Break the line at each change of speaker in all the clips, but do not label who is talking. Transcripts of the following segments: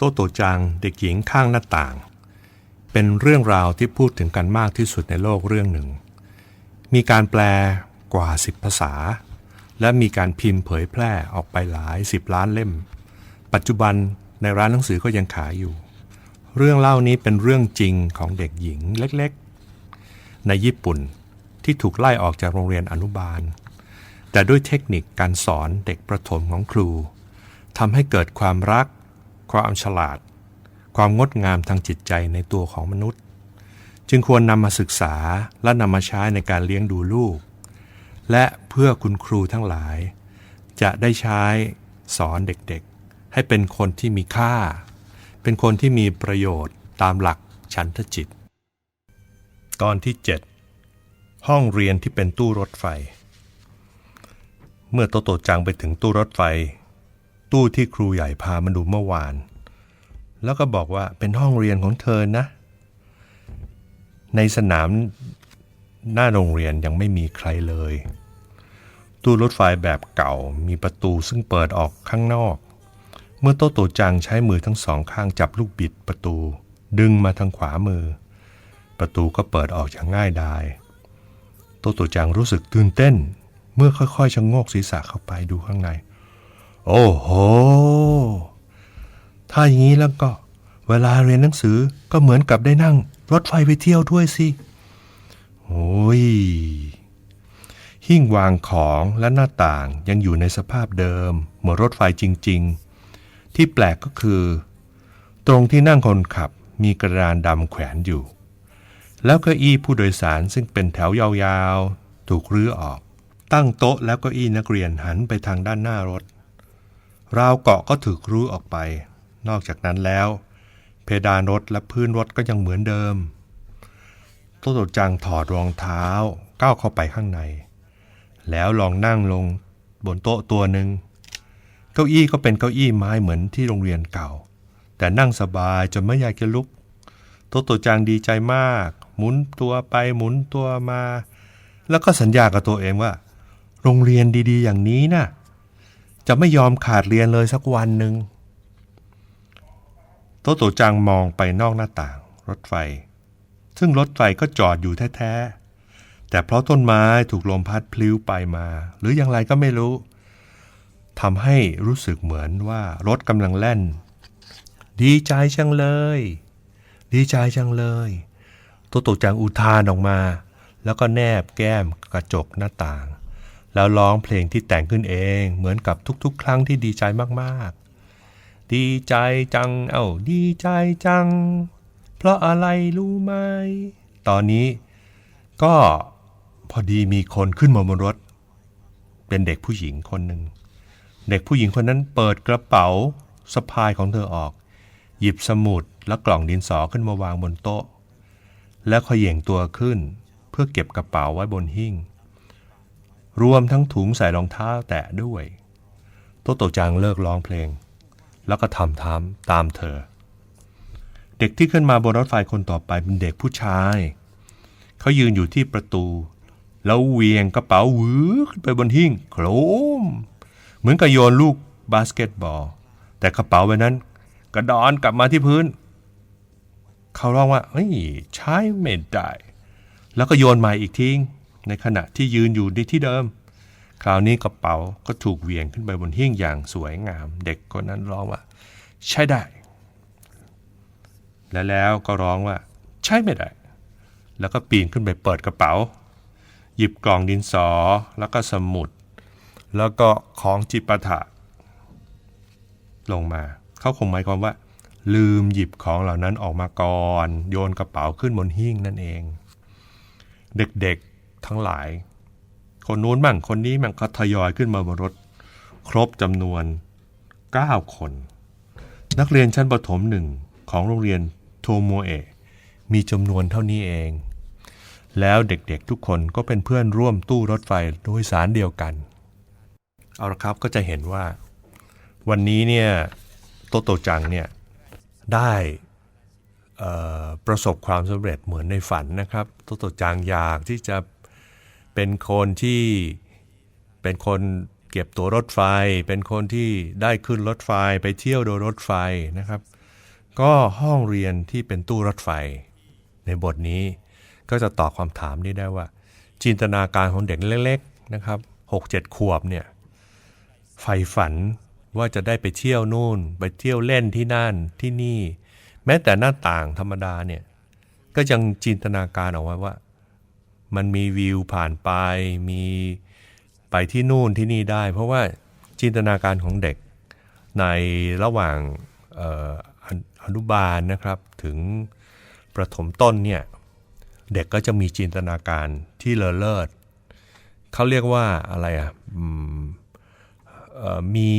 โตโตจังเด็กหญิงข้างหน้าต่าง เป็นเรื่องราวที่พูดถึงกันมากที่สุดในโลกเรื่องหนึ่ง มีการแปลกว่าสิบภาษา และมีการพิมพ์เผยแพร่ออกไปหลายสิบล้านเล่ม ปัจจุบันในร้านหนังสือก็ยังขายอยู่ เรื่องเล่านี้เป็นเรื่องจริงของเด็กหญิงเล็กๆ ในญี่ปุ่นที่ถูกไล่ออกจากโรงเรียนอนุบาล แต่ด้วยเทคนิคการสอนเด็กประถมของครูทำให้เกิดความรัก ความฉลาด ความงดงามทางจิตใจในตัวของมนุษย์ จึงควรนำมาศึกษาและนำมาใช้ในการเลี้ยงดูลูก และเพื่อคุณครูทั้งหลาย จะได้ใช้สอนเด็กๆ ให้เป็นคนที่มีค่า เป็นคนที่มีประโยชน์ตามหลักฉันทจิต ตอนที่ 7 ห้องเรียนที่เป็นตู้รถไฟ เมื่อโตโตจังไปถึงตู้รถไฟ ตู้ที่ครูใหญ่พามาดูเมื่อวาน แล้วก็บอกว่าเป็นห้องเรียนของเธอนะ ในสนามหน้าโรงเรียนยังไม่มีใครเลย ตู้รถไฟแบบเก่ามีประตูซึ่งเปิดออกข้างนอก เมื่อโตโตจังใช้มือทั้งสองข้างจับลูกบิดประตู ดึงมาทางขวามือ ประตูก็เปิดออกอย่างง่ายดายโตโตจังรู้สึกตื่นเต้น เมื่อค่อยๆชะโงกศีรษะเข้าไปดูข้างใน โอ้โห ถ้าอย่างนี้แล้วก็ เวลาเรียนหนังสือก็เหมือนกับได้นั่ง รถไฟไปเที่ยวด้วยสิ โอ้ย หิ้งวางของและหน้าต่างยังอยู่ในสภาพเดิม เหมือนรถไฟจริง ๆ ที่แปลกก็คือ ตรงที่นั่งคนขับมีกระดานดำแขวนอยู่ แล้วเก้าอี้ผู้โดยสารซึ่งเป็นแถวยาวๆ ถูกรื้อออก ตั้งโต๊ะแล้วก้าอี้นักเรียนหันไปทางด้านหน้ารถ ราวเกาะก็ถูกรื้ออกไป นอกจากนั้นแล้ว เพดานรถและพื้นรถก็ยังเหมือนเดิมโตโตจังถอดรองเท้าก้าวเข้าไปข้างใน แล้วลองนั่งลงบนโต๊ะตัวหนึ่งเก้าอี้ก็เป็นเก้าอี้ไม้เหมือนที่โรงเรียนเก่า แต่นั่งสบายจนไม่อยากจะลุกโตโตจังดีใจมาก หมุนตัวไปหมุนตัวมา แล้วก็สัญญากับตัวเองว่า โรงเรียนดีๆ อย่างนี้น่ะ จะไม่ยอมขาดเรียนเลยสักวันหนึ่งโตโตจังมองไปนอกหน้าต่าง รถไฟ ซึ่งรถไฟก็จอดอยู่แท้ๆ แต่เพราะต้นไม้ถูกลมพัดพลิ้วไปมา หรืออย่างไรก็ไม่รู้ทำให้รู้สึกเหมือนว่ารถกำลังแล่น ดีใจจังเลย ดีใจจังเลยโตโตจังอุทานออกมา แล้วก็แนบแก้มกระจกหน้าต่าง แล้วร้องเพลงที่แต่งขึ้นเองเหมือนกับทุกๆ ครั้งที่ดีใจมากๆ ดีใจจัง เอ้าดีใจจัง เพราะอะไรรู้ไหม ตอนนี้ก็พอดีมีคนขึ้นมาบนรถ เป็นเด็กผู้หญิงคนหนึ่ง เด็กผู้หญิงคนนั้นเปิดกระเป๋าสะพายของเธอออก หยิบสมุดและกล่องดินสอขึ้นมาวางบนโต๊ะ แล้วขย่งตัวขึ้น เพื่อเก็บกระเป๋าไว้บนหิ้ง รวมทั้งถุงใส่รองเท้าแตะด้วย โตโตจังเลิกร้องเพลง แล้วก็ทำทำตามเธอ เด็กที่ขึ้นมาบนรถไฟคนต่อไปเป็นเด็กผู้ชาย เขายืนอยู่ที่ประตู แล้วเวียงกระเป๋าหวือขึ้นไปบนหิ้งโครม เหมือนกับโยนลูกบาสเกตบอล แต่กระเป๋าใบนั้น กระดอนกลับมาที่พื้น เขาร้องว่าเฮ้ยใช้ไม่ได้ แล้วก็โยนใหม่อีกทิ้ง ในขณะที่ยืนอยู่ในที่เดิม คราวนี้กระเป๋าก็ถูกเหวี่ยงขึ้นไปบนหิ้งอย่างสวยงาม เด็กคนนั้นร้องว่า ใช้ได้ และแล้วก็ร้องว่า ใช้ไม่ได้ แล้วก็ปีนขึ้นไปเปิดกระเป๋า หยิบกล่องดินสอแล้วก็สมุด แล้วก็ของจิปาถะลงมาเขาคงหมายความว่า ลืมหยิบของเหล่านั้นออกมาก่อน โยนกระเป๋าขึ้นบนหิ้งนั่นเอง เด็ก ทั้งหลาย คนนู้นมั่งคนนี้มั่งก็ทยอยขึ้นมาบนรถ ครบจำนวน 9 คน นักเรียนชั้นประถมหนึ่งของโรงเรียนโทโมเอะมีจำนวนเท่านี้เอง แล้วเด็กๆทุกคนก็เป็นเพื่อนร่วมตู้รถไฟโดยสารเดียวกัน เอาละครับก็จะเห็นว่า วันนี้เนี่ยโตโตจังเนี่ยได้ประสบความสำเร็จเหมือนในฝันนะครับโตโตจังอยากที่จะ เป็นคนที่เป็นคนเก็บตั๋วรถไฟ เป็นคนที่ได้ขึ้นรถไฟไปเที่ยวโดยรถไฟนะครับ ก็ห้องเรียนที่เป็นตู้รถไฟ ในบทนี้ก็จะตอบความถามนี้ได้ว่า จินตนาการของเด็กเล็กๆนะครับหกเจ็ดขวบเนี่ยใฝ่ฝันว่าจะได้ไปเที่ยวนู่น ไปเที่ยวเล่นที่นั่นที่นี่ แม้แต่หน้าต่างธรรมดาเนี่ยก็ยังจินตนาการออกไว้ว่า มันมีวิวผ่านไป มีไปที่นู่นที่นี่ได้ เพราะว่าจินตนาการของเด็กในระหว่างออนุบาลนะครับ ถึงประถมต้นเนี่ย เด็กก็จะมีจินตนาการที่เลอเลิศเขาเรียกว่าอะไรอะมี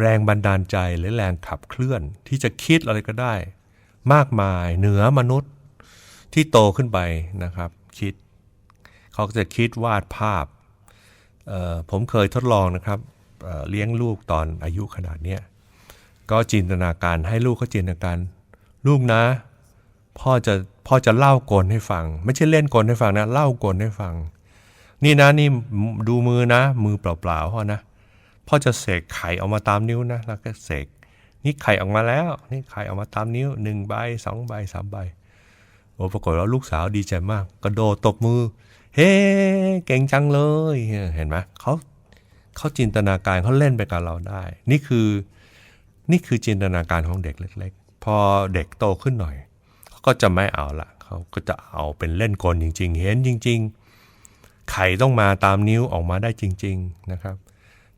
แรงบันดาลใจหรือแรงขับเคลื่อนที่จะคิดอะไรก็ได้ มากมายเหนือมนุษย์ ที่โตขึ้นไปนะครับ คิด เขาจะคิดวาดภาพ ผมเคยทดลองนะครับเเลี้ยงลูกตอนอายุขนาดเนี้ยก็จินตนาการให้ลูกเขาจินตนาการ ลูกนะ พ่อจะพ่อจะเล่ากลให้ฟัง ไม่ใช่เล่นกลให้ฟังนะเล่ากลให้ฟัง นี่นะนี่ดูมือนะ มือเปล่าๆพ่อนะพ่อจะเสกไข่ออกมาตามนิ้วนะแล้วก็เสกนี่ไข่ออกมาแล้ว นี่ไข่ออกมาตามนิ้วหนึ่งใบสองใบสามใบ โอ้ปรากฏว่าลูกสาวดีใจมาก กระโดดตบมือ เฮ้เก่งจังเลย เห็นไหมเขาเขาจินตนาการเขาเล่นไปกับเราได้ นี่คือนี่คือจินตนาการของเด็กเล็ก ๆ พอเด็กโตขึ้นหน่อยเขาก็จะไม่เอาละเขาก็จะเอาเป็นเล่นกลจริง ๆ เห็นจริง ๆ ไข่ต้องมาตามนิ้วออกมาได้จริง ๆนะครับ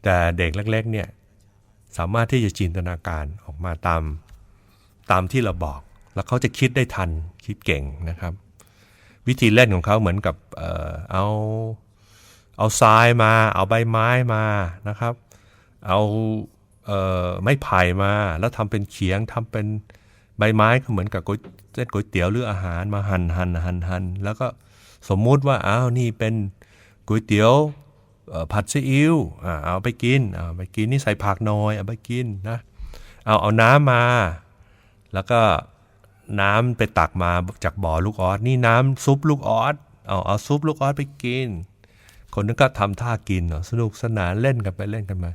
แต่เด็กเล็กๆเนี่ยสามารถที่จะจินตนาการออกมาตามตามที่เราบอก แล้วเขาจะคิดได้ทันคิดเก่งนะครับ วิธีเล่นของเขาเหมือนกับเออเอาเอาทรายมา เอาใบไม้มานะครับ เอาเอ่อไม้ไผ่มา แล้วทำเป็นเขียงทำเป็นใบไม้ก็เหมือนกับก๋วยเส้นก๋วยเตี๋ยวหรืออาหารมาหั่นหั่นหั่นหั่นแล้วก็สมมุติว่าอ้าวนี่เป็นก๋วยเตี๋ยวผัดซีอิ๊วเอาไปกินเอาไปกินนี่ใส่ผักหน้อยเอาไปกินนะเอาเอาน้ำมา แล้วก็ น้ำไปตักมาจากบ่อลูกออสนี่น้ำซุปลูกออสเอาเอาซุปลูกออสไปกิน คนนึงก็ทำท่ากินเนาะสนุกสนานเล่นกันไปเล่นกันมา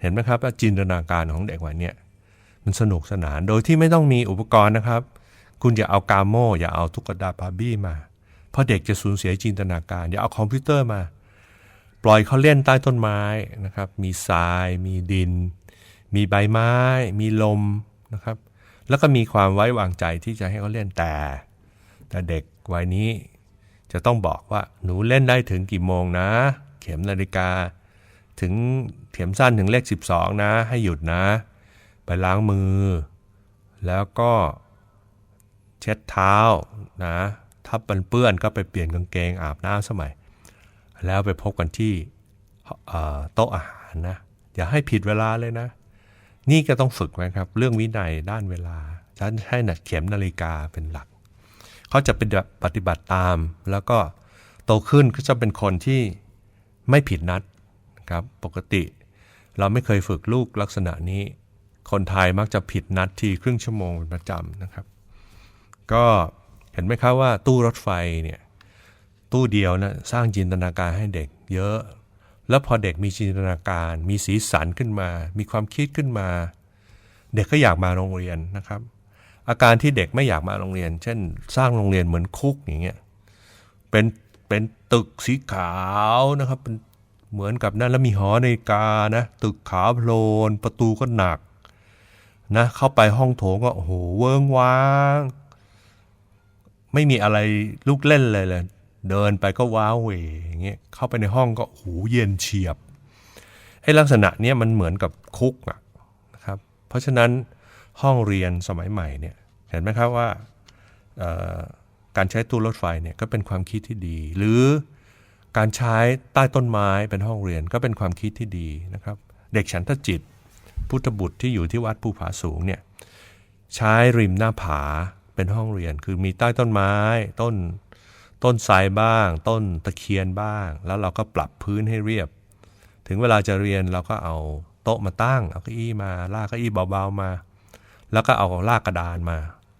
เห็นไหมครับจินตนาการของเด็กวัยเนี้ยมันสนุกสนานโดยที่ไม่ต้องมีอุปกรณ์นะครับ คุณอย่าเอากาโมอย่าเอาตุ๊กตาบาร์บี้มา เพราะเด็กจะสูญเสียจินตนาการ อย่าเอาคอมพิวเตอร์มา ปล่อยเขาเล่นใต้ต้นไม้นะครับ มีทราย มีดิน มีใบไม้ มีลมนะครับ แล้วก็มีความไว้วางใจที่จะให้เขาเล่นแต่ แต่เด็กวัยนี้จะต้องบอกว่าหนูเล่นได้ถึงกี่โมงนะ เข็มนาฬิกา ถึงเข็มสั้นถึงเลข 12 นะ ให้หยุดนะ ไปล้างมือ แล้วก็เช็ดเท้านะถ้ามันเปื้อนก็ไปเปลี่ยนกางเกงอาบน้ำสมัย แล้วไปพบกันที่โต๊ะอาหารนะ อย่าให้ผิดเวลาเลยนะ นี่ก็ต้องฝึกไว้ครับ เรื่องวินัยด้านเวลาจะให้นัดเข็มนาฬิกาเป็นหลัก เขาจะเป็นปฏิบัติตาม แล้วก็โตขึ้นก็จะเป็นคนที่ไม่ผิดนัดครับปกติเราไม่เคยฝึกลูกลักษณะนี้ คนไทยมักจะผิดนัดทีครึ่งชั่วโมงเป็นประจำนะครับ ก็เห็นไหมครับว่าตู้รถไฟเนี่ยตู้เดียวนะสร้างจินตนาการให้เด็กเยอะ แล้วพอเด็กมีจินตนาการ มีสีสันขึ้นมา มีความคิดขึ้นมา เด็กก็อยากมาโรงเรียนนะครับ อาการที่เด็กไม่อยากมาโรงเรียน เช่น สร้างโรงเรียนเหมือนคุกอย่างเงี้ยเป็นเป็นตึกสีขาวนะครับ เป็นเหมือนกับนั่นแล้วมีหอนาฬิกานะตึกขาวโพลนประตูก็หนักนะเข้าไปห้องโถงก็โอ้โหเวิงว้าง ไม่มีอะไรลูกเล่นเลยเลย เดินไปก็ว้าวเหวอย่างเงี้ยเข้าไปในห้องก็โอ้โหเย็นเฉียบไอ้ลักษณะเนี้ยมันเหมือนกับคุกอะนะครับ เพราะฉะนั้นห้องเรียนสมัยใหม่เนี่ยเห็นไหมครับว่าการใช้ตู้รถไฟเนี่ยก็เป็นความคิดที่ดี หรือการใช้ใต้ต้นไม้เป็นห้องเรียนก็เป็นความคิดที่ดีนะครับ เด็กฉันทจิต พุทธบุตรที่อยู่ที่วัดภูผาสูงเนี่ยใช้ริมหน้าผาเป็นห้องเรียน คือมีใต้ต้นไม้ต้น ต้นทรบ้าง ต้นตะเคียนบ้าง แล้วเราก็ปรับพื้นให้เรียบ ถึงเวลาจะเรียนเราก็เอาโต๊ะมาตั้ง เอาเก้าอี้มาลากเก้าอี้เบาๆมา แล้วก็เอาลากกระดานมา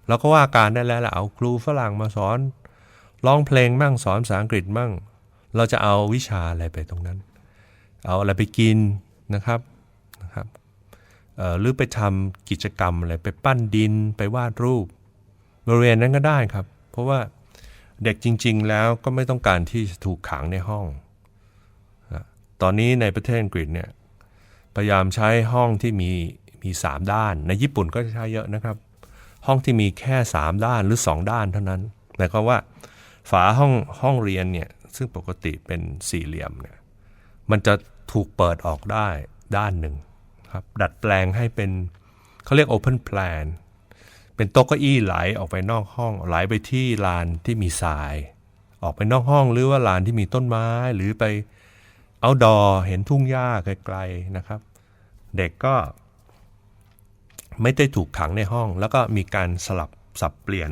แล้วก็ว่าการได้แล้วล่ะเอาครูฝรั่งมาสอนร้องเพลงมั่งสอนภาษาอังกฤษมั่ง เราจะเอาวิชาอะไรไปตรงนั้น เอาอะไรไปกินนะครับนะครับหรือไปทำกิจกรรมอะไรไปปั้นดินไปวาดรูป บริเวณนั้นก็ได้ครับ เพราะว่า เด็กจริง ๆ แล้วก็ไม่ต้องการที่จะถูกขังในห้อง ตอนนี้ในประเทศอังกฤษเนี่ยพยายามใช้ห้องที่มีมีสามด้าน ในญี่ปุ่นก็ใช้เยอะนะครับ ห้องที่มีแค่ 3 ด้านหรือ 2 ด้านเท่านั้นหมายความว่าฝาห้องห้องเรียนเนี่ยซึ่งปกติเป็นสี่เหลี่ยมเนี่ยมันจะถูกเปิดออกได้ด้านหนึ่งครับดัดแปลงให้เป็นเขาเรียก Open Plan เป็นโต๊ะเก้าอี้ไหลออกไปนอกห้องไหลไปที่ลานที่มีทราย ออกไปนอกห้องหรือว่าลานที่มีต้นไม้หรือไปเอาดอเห็นทุ่งหญ้าไกลๆนะครับ เด็กก็ไม่ได้ถูกขังในห้อง แล้วก็มีการสลับสับเปลี่ยน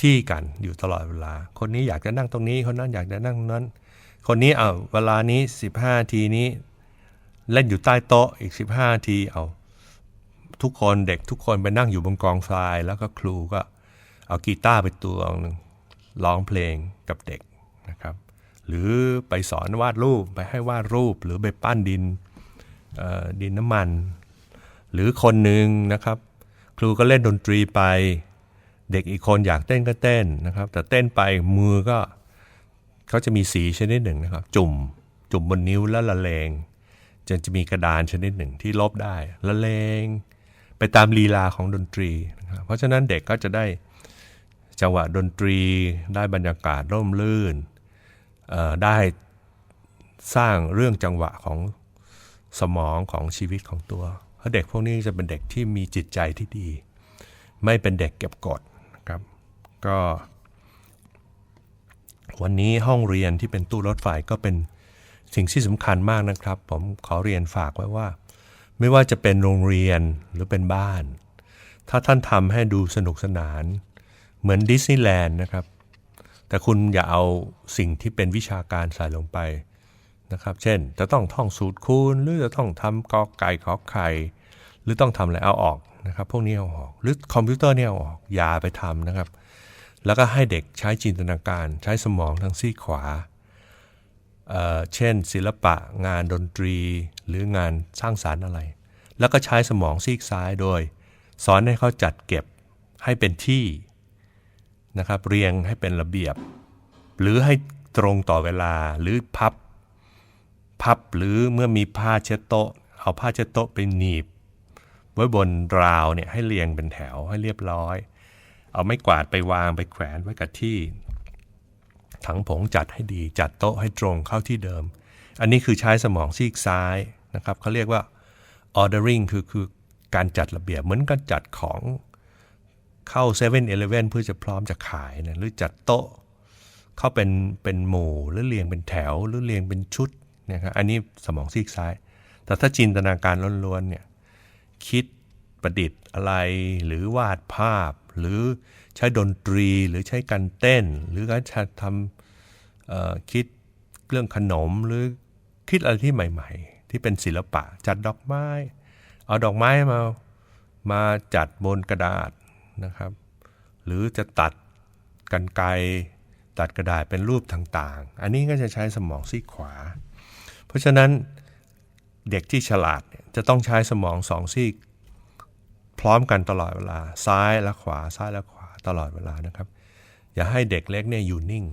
ที่กันอยู่ตลอดเวลา คนนี้อยากจะนั่งตรงนี้คนนั้นอยากจะนั่งตรงนั้น คนนี้เอาเวลานี้ 15 ทีนี้ เล่นอยู่ใต้โต๊ะอีก 15 ทีเอา ทุกคนเด็กทุกคนไปนั่งอยู่บนกองทราย แล้วก็ครูก็เอากีตาร์ไปตัวหนึ่งร้องเพลงกับเด็กนะครับ หรือไปสอนวาดรูปไปให้วาดรูป หรือไปปั้นดินดินน้ำมัน หรือคนหนึ่งนะครับ ครูก็เล่นดนตรีไป เด็กอีกคนอยากเต้นก็เต้นนะครับ แต่เต้นไปมือก็เขาจะมีสีชนิดหนึ่งนะครับ จุ่มจุ่มบนนิ้วแล้วละเลงจะจะมีกระดานชนิดหนึ่งที่ลบได้ละเลง ไปตามลีลาของดนตรีนะครับเพราะฉะนั้นเด็กก็จะได้จังหวะดนตรีได้บรรยากาศร่มรื่น ได้สร้างเรื่องจังหวะของสมองของชีวิตของตัว เพราะเด็กพวกนี้จะเป็นเด็กที่มีจิตใจที่ดี ไม่เป็นเด็กเก็บกดนะครับ ก็ วันนี้ห้องเรียนที่เป็นตู้รถไฟก็เป็นสิ่งที่สำคัญมากนะครับ ผมขอเรียนฝากไว้ว่า ไม่ว่าจะเป็นโรงเรียนหรือเป็นบ้าน ถ้าท่านทำให้ดูสนุกสนาน เหมือนดิสนีย์แลนด์นะครับ แต่คุณอย่าเอาสิ่งที่เป็นวิชาการใส่ลงไปนะครับ เช่น จะต้องท่องสูตรคูณ หรือจะต้องทำกอไก่ขอไข่หรือต้องทำอะไรเอาออกนะครับ พวกนี้เอาออก หรือคอมพิวเตอร์เนี่ยเอาออกอย่าไปทำนะครับ แล้วก็ให้เด็กใช้จินตนาการใช้สมองทางซีกขวา เช่น ศิลปะงานดนตรีหรืองานสร้างสารรค์อะไร แล้วก็ใช้สมองซีกซ้ายโดย สอนให้เขาจัดเก็บให้เป็นที่นะครับเรียงให้เป็นระเบียบ หรือให้ตรงต่อเวลาหรือพับ พับหรือเมื่อมีผ้าเช็ดโต๊ะ เอาผ้าเช็ดโต๊ะไปหนีบ ไว้บนราวเนี่ยให้เรียงเป็นแถวให้เรียบร้อย เอาไม้กวาดไปวางไปแขวนไว้กับที่ ถังผงจัดให้ดีจัดโต๊ะให้ตรงเข้าที่เดิม อันนี้คือใช้สมองซีกซ้ายนะครับเขาเรียกว่า ordering คือคือการจัดระเบียบเหมือนการจัดของเข้า7 e เ e ่ e อเพื่อจะพร้อมจะขายนะหรือจัดโต๊ะ เข้าเป็นเป็นหมู่หรือเรียงเป็นแถว หรือเรียงเป็นชุดนะครับอันนี้สมองซีกซ้าย แต่ถ้าจินตนาการล้วนๆเนี่ยคิดประดิษฐ์อะไรหรือวาดภาพหรือ ใช้ดนตรีหรือใช้การเต้น หรือการทำคิดเรื่องขนมหรือคิดอะไรที่ใหม่ ๆ ที่เป็นศิลปะ จัดดอกไม้ เอาดอกไม้มามาจัดบนกระดาษนะครับ หรือจะตัดกันไกตัดกระดาษเป็นรูปต่างๆ อันนี้ก็จะใช้สมองซีขวา เพราะฉะนั้นเด็กที่ฉลาดจะต้องใช้สมองสองซีกพร้อมกันตลอดเวลาซ้ายและขวาซ้ายและขวา ตลอดเวลานะครับ อย่าให้เด็กเล็กเนี่ยอยู่นิ่ง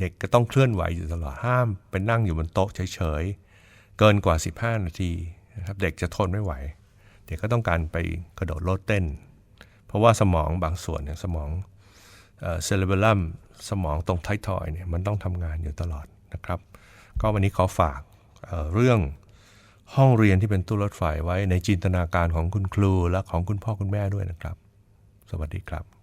เด็กก็ต้องเคลื่อนไหวอยู่ตลอดห้ามไปนั่งอยู่บนโต๊ะเฉยๆ เกินกว่า 15 นาทีนะครับเด็กจะทนไม่ไหว เด็กก็ต้องการไปกระโดดโลดเต้น เพราะว่าสมองบางส่วนเนี่ยสมองเซเลเบลัมสมองตรงไททอยเนี่ยมันต้องทำงานอยู่ตลอดนะครับ ก็วันนี้ขอฝากเเรื่องห้องเรียนที่เป็นตู้รถไฟไว้ในจินตนาการของคุณครูและของคุณพ่อคุณแม่ด้วยนะครับ สวัสดีครับ